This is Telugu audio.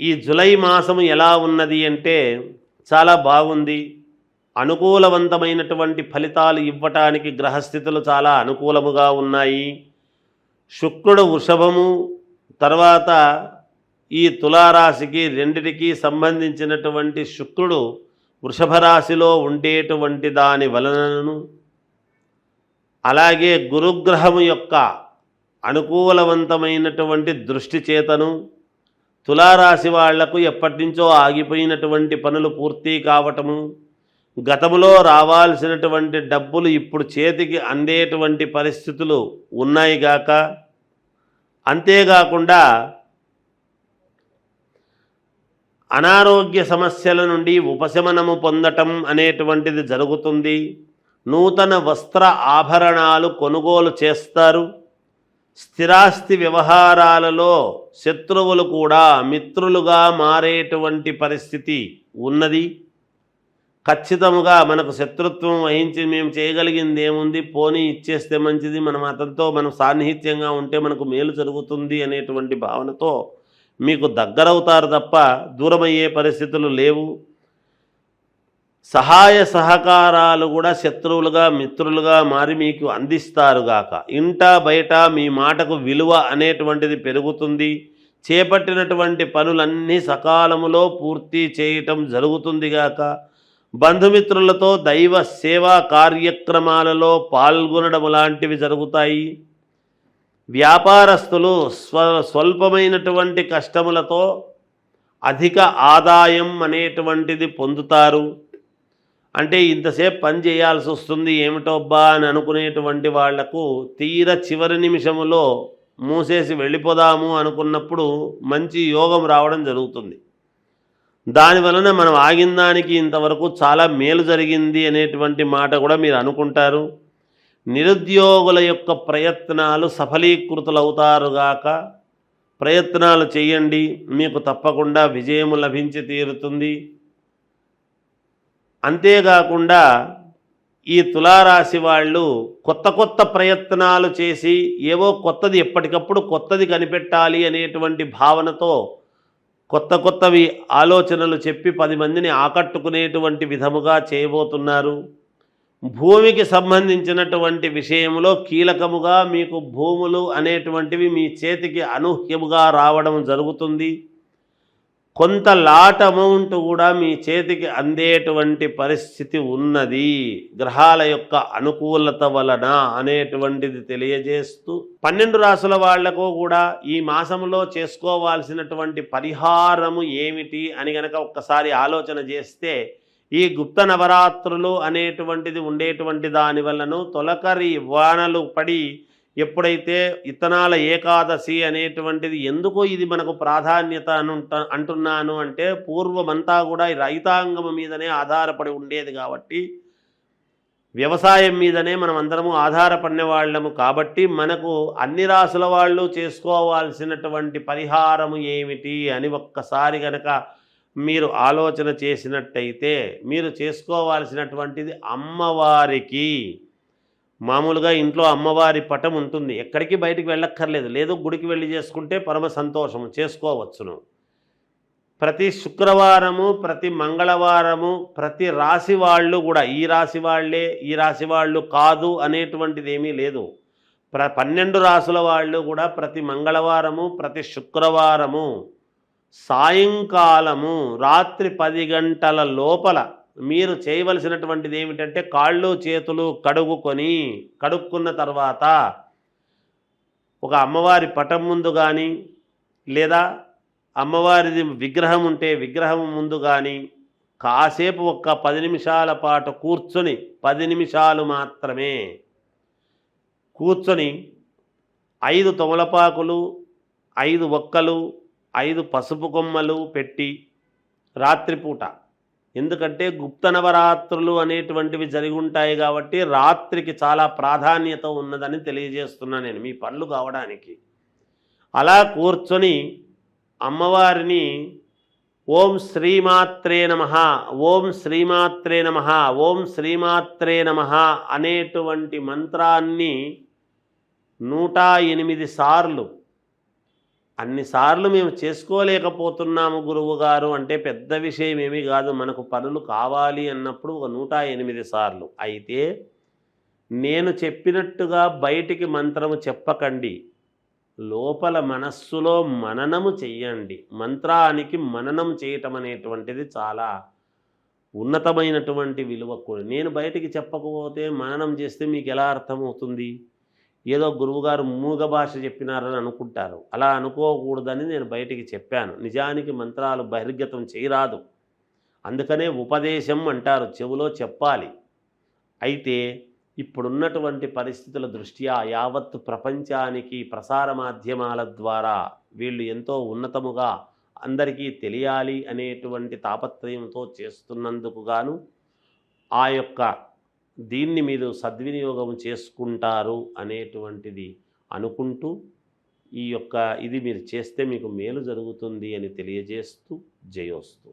ఈ జులై మాసం ఎలా ఉన్నది అంటే చాలా బాగుంది. అనుకూలవంతమైనటువంటి ఫలితాలు ఇవ్వటానికి గ్రహస్థితులు చాలా అనుకూలముగా ఉన్నాయి. శుక్రుడు వృషభము తర్వాత ఈ తులారాశికి రెండిటికి సంబంధించినటువంటి శుక్రుడు వృషభ రాశిలో ఉండేటువంటి దాని వలనను అలాగే గురుగ్రహము యొక్క అనుకూలవంతమైనటువంటి దృష్టి చేతను తులారాశి వాళ్ళకు ఎప్పటి నుంచో ఆగిపోయినటువంటి పనులు పూర్తి కావటము గతంలో రావాల్సినటువంటి డబ్బులు ఇప్పుడు చేతికి అందేటువంటి పరిస్థితులు ఉన్నాయి గాక. అంతేకాకుండా అనారోగ్య సమస్యల నుండి ఉపశమనము పొందటం అనేటువంటిది జరుగుతుంది. నూతన వస్త్ర ఆభరణాలు కొనుగోలు చేస్తారు. స్థిరాస్తి వ్యవహారాలలో శత్రువులు కూడా మిత్రులుగా మారేటువంటి పరిస్థితి ఉన్నది. ఖచ్చితముగా మనకు శత్రుత్వం వహించి మేము చేయగలిగింది ఏముంది పోనీ ఇచ్చేస్తే మంచిది. మనం అతనితో మనం సాన్నిహిత్యంగా ఉంటే మనకు మేలు జరుగుతుంది అనేటువంటి భావనతో మీకు దగ్గరవుతారు తప్ప దూరమయ్యే పరిస్థితులు లేవు. సహాయ సహకారాలు కూడా శత్రువులుగా మిత్రులుగా మారి మీకు అందిస్తారుగాక ఇంట బయట మీ మాటకు విలువ అనేటువంటిది పెరుగుతుంది. చేపట్టినటువంటి పనులన్నీ సకాలములో పూర్తి చేయటం జరుగుతుంది గాక. బంధుమిత్రులతో దైవ సేవా కార్యక్రమాలలో పాల్గొనడం లాంటివి జరుగుతాయి. వ్యాపారస్తులు స్వ స్వల్పమైనటువంటి కష్టములతో అధిక ఆదాయం అనేటువంటిది పొందుతారు. అంటే ఇంతసేపు పని చేయాల్సి వస్తుంది ఏమిటోబ్బా అని అనుకునేటువంటి వాళ్ళకు తీర చివరి నిమిషములో మూసేసి వెళ్ళిపోదాము అనుకున్నప్పుడు మంచి యోగం రావడం జరుగుతుంది. దాని వలన మనం ఆగిన దానికి ఇంతవరకు చాలా మేలు జరిగింది అనేటువంటి మాట కూడా మీరు అనుకుంటారు. నిరుద్యోగుల యొక్క ప్రయత్నాలు సఫలీకృతులవుతారుగాక ప్రయత్నాలు చేయండి మీకు తప్పకుండా విజయము లభించి తీరుతుంది. అంతేకాకుండా ఈ తులారాశి వాళ్ళు కొత్త కొత్త ప్రయత్నాలు చేసి ఏవో కొత్తది ఎప్పటికప్పుడు కొత్తది కనిపెట్టాలి అనేటువంటి భావనతో కొత్త కొత్తవి ఆలోచనలు చెప్పి పది మందిని ఆకట్టుకునేటువంటి విధముగా చేయబోతున్నారు. భూమికి సంబంధించినటువంటి విషయంలో కీలకముగా మీకు భూములు అనేటువంటివి మీ చేతికి అనూహ్యముగా రావడం జరుగుతుంది. కొంత లాట్ అమౌంట్ కూడా మీ చేతికి అందేటువంటి పరిస్థితి ఉన్నది. గ్రహాల యొక్క అనుకూలత వలన అనేటువంటిది తెలియజేస్తూ పన్నెండు రాసుల వాళ్ళకు కూడా ఈ మాసంలో చేసుకోవాల్సినటువంటి పరిహారము ఏమిటి అని గనక ఒక్కసారి ఆలోచన చేస్తే ఈ గుప్త నవరాత్రులు అనేటువంటిది ఉండేటువంటి దాని వలన తొలకరి వానలు పడి ఎప్పుడైతే ఇతనాల ఏకాదశి అనేటువంటిది ఎందుకు ఇది మనకు ప్రాధాన్యత అనుంట అంటున్నాను అంటే పూర్వమంతా కూడా ఈ రైతాంగం మీదనే ఆధారపడి ఉండేది కాబట్టి వ్యవసాయం మీదనే మనం అందరము ఆధారపడిన వాళ్ళము కాబట్టి మనకు అన్ని రాసుల వాళ్ళు చేసుకోవాల్సినటువంటి పరిహారము ఏమిటి అని ఒక్కసారి గనక మీరు ఆలోచన చేసినట్టయితే మీరు చేసుకోవాల్సినటువంటిది అమ్మవారికి. మామూలుగా ఇంట్లో అమ్మవారి పటం ఉంటుంది. ఎక్కడికి బయటికి వెళ్ళక్కర్లేదు. లేదు గుడికి వెళ్ళి చేసుకుంటే పరమ సంతోషము. చేసుకోవచ్చును. ప్రతి శుక్రవారము ప్రతి మంగళవారము ప్రతి రాశి వాళ్ళు కూడా ఈ రాశి వాళ్ళే ఈ రాశి వాళ్ళు కాదు అనేటువంటిది ఏమీ లేదు. ప్ర పన్నెండు రాసుల వాళ్ళు కూడా ప్రతి మంగళవారము ప్రతి శుక్రవారము సాయంకాలము రాత్రి పది గంటల లోపల మీరు చేయవలసినటువంటిది ఏమిటంటే కాళ్ళు చేతులు కడుగుకొని కడుక్కున్న తర్వాత ఒక అమ్మవారి పటం ముందు కానీ లేదా అమ్మవారిది విగ్రహం ఉంటే విగ్రహం ముందు కానీ కాసేపు ఒక్క పది నిమిషాల పాటు కూర్చొని పది నిమిషాలు మాత్రమే కూర్చొని ఐదు తొమలపాకులు ఐదు ఒక్కలు ఐదు పసుపు కొమ్మలు పెట్టి రాత్రిపూట ఎందుకంటే గుప్త నవరాత్రులు అనేటువంటివి జరిగి ఉంటాయి కాబట్టి రాత్రికి చాలా ప్రాధాన్యత ఉన్నదని తెలియజేస్తున్నా నేను మీ పనులు కావడానికి. అలా కూర్చొని అమ్మవారిని ఓం శ్రీమాత్రే నమ ఓం శ్రీమాత్రే నమ ఓం శ్రీమాత్రే నమ అనేటువంటి మంత్రాన్ని నూట ఎనిమిది సార్లు అన్నిసార్లు మేము చేసుకోలేకపోతున్నాము గురువు గారు అంటే పెద్ద విషయం ఏమీ కాదు. మనకు పనులు కావాలి అన్నప్పుడు ఒక నూట ఎనిమిది సార్లు. అయితే నేను చెప్పినట్టుగా బయటికి మంత్రము చెప్పకండి. లోపల మనస్సులో మననము చెయ్యండి. మంత్రానికి మననం చేయటం అనేటువంటిది చాలా ఉన్నతమైనటువంటి విలువ కూడా. నేను బయటికి చెప్పకపోతే మననం చేస్తే మీకు ఎలా అర్థమవుతుంది? ఏదో గురువుగారు మూగ భాష చెప్పినారని అనుకుంటారు. అలా అనుకోకూడదని నేను బయటికి చెప్పాను. నిజానికి మంత్రాలు బహిర్గతం చేయరాదు. అందుకనే ఉపదేశం అంటారు. చెవులో చెప్పాలి. అయితే ఇప్పుడున్నటువంటి పరిస్థితుల దృష్ట్యా యావత్ ప్రపంచానికి ప్రసార మాధ్యమాల ద్వారా వీళ్ళు ఎంతో ఉన్నతముగా అందరికీ తెలియాలి అనేటువంటి తాపత్రయంతో చేస్తున్నందుకు గాను ఆ యొక్క దీన్ని మీరు సద్వినియోగం చేసుకుంటారు అనేటువంటిది అనుకుంటూ ఈ యొక్క ఇది మీరు చేస్తే మీకు మేలు జరుగుతుంది అని తెలియజేస్తూ జయోస్తూ.